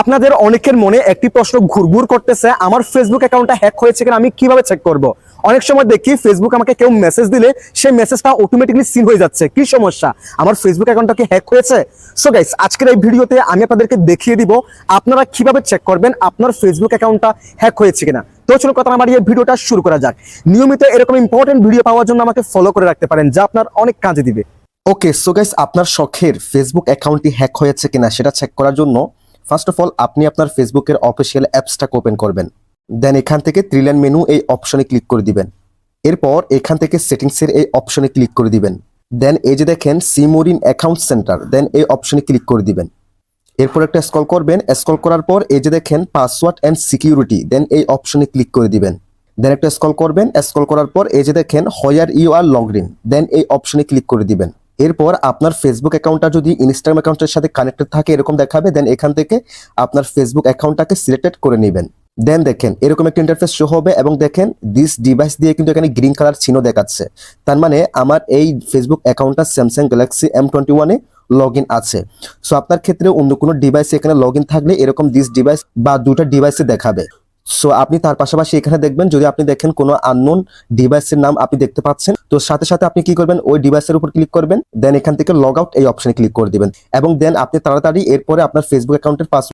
আপনাদের অনেকের মনে একটি প্রশ্ন ঘুরঘুর করতেছে, আমার ফেসবুক অ্যাকাউন্টটা হ্যাক হয়েছে কিনা আমি কীভাবে চেক করব? অনেক সময় দেখি ফেসবুক আমাকে কেউ মেসেজ দিলে সেই মেসেজটা অটোমেটিকলি সিন হয়ে যাচ্ছে। কি সমস্যা? আমার ফেসবুক অ্যাকাউন্টটা কি হ্যাক হয়েছে? সো গাইস আজকের এই ভিডিওতে আমি আপনাদেরকে দেখিয়ে দিব আপনারা কীভাবে চেক করবেন আপনার ফেসবুক অ্যাকাউন্টটা হ্যাক হয়েছে কিনা। তো চলো কথা আমার এই ভিডিওটা শুরু করা যাক। নিয়মিত এরকম ইম্পর্টেন্ট ভিডিও পাওয়ার জন্য আমাকে ফলো করে রাখতে পারেন, যা আপনার অনেক কাজে দিবে। ওকে সো গাইস আপনার শখের ফেসবুক অ্যাকাউন্টটি হ্যাক হয়েছে কিনা সেটা চেক করার জন্য ফার্স্ট অফ অল আপনি আপনার ফেসবুকের অফিসিয়াল অ্যাপসটাকে ওপেন করবেন। দেন এখান থেকে ত্রিল্যান্ড মেনু এই অপশনে ক্লিক করে দিবেন। এরপর এখান থেকে সেটিংসের এই অপশনে ক্লিক করে দিবেন। দেন এই যে দেখেন সিমোরিন অ্যাকাউন্ট সেন্টার দেন এই অপশনে ক্লিক করে দিবেন। এরপর একটা স্ক্রল করবেন। স্ক্রল করার পর এই যে দেখেন পাসওয়ার্ড অ্যান্ড সিকিউরিটি দেন এই অপশনে ক্লিক করে দিবেন। দেন একটা স্ক্রল করবেন। স্ক্রল করার পর এই যে দেখেন where you are logged in then এই অপশনে ক্লিক করে দিবেন। এরপর আপনার ফেসবুক অ্যাকাউন্টটা যদি ইনস্টাগ্রাম অ্যাকাউন্টের সাথে কানেক্টেড থাকে, এরকম দেখাবে দেন এখান থেকে আপনার ফেসবুক অ্যাকাউন্টটাকে সিলেক্টেড করে নেবেন। দেন দেখেন, এরকম একটা ইন্টারফেস শো হবে এবং দেখেন দিস ডিভাইস দিয়ে কিন্তু এখানে গ্রিন কালার চিহ্ন দেখাচ্ছে। তার মানে আমার এই ফেসবুক অ্যাকাউন্টটা স্যামসাং গ্যালাক্সি এম টোয়েন্টি ওয়ানে লগ আছে। সো আপনার ক্ষেত্রে অন্য কোনো ডিভাইসে এখানে লগ থাকলে এরকম দিস ডিভাইস বা দুটো ডিভাইসে দেখাবে। সো আপনি তার পাশাপাশি এখানে দেখবেন যদি আপনি দেখেন কোনো আননোন ডিভাইসের নাম আপনি দেখতে পাচ্ছেন, তো সাথে সাথে আপনি কি করবেন? ওই ডিভাইসের উপর ক্লিক করবেন দেন এখান থেকে লগ আউট এই অপশনে ক্লিক করে দিবেন। এবং দেন আপনি তাড়াতাড়ি এরপরে আপনার ফেসবুক অ্যাকাউন্টের পাস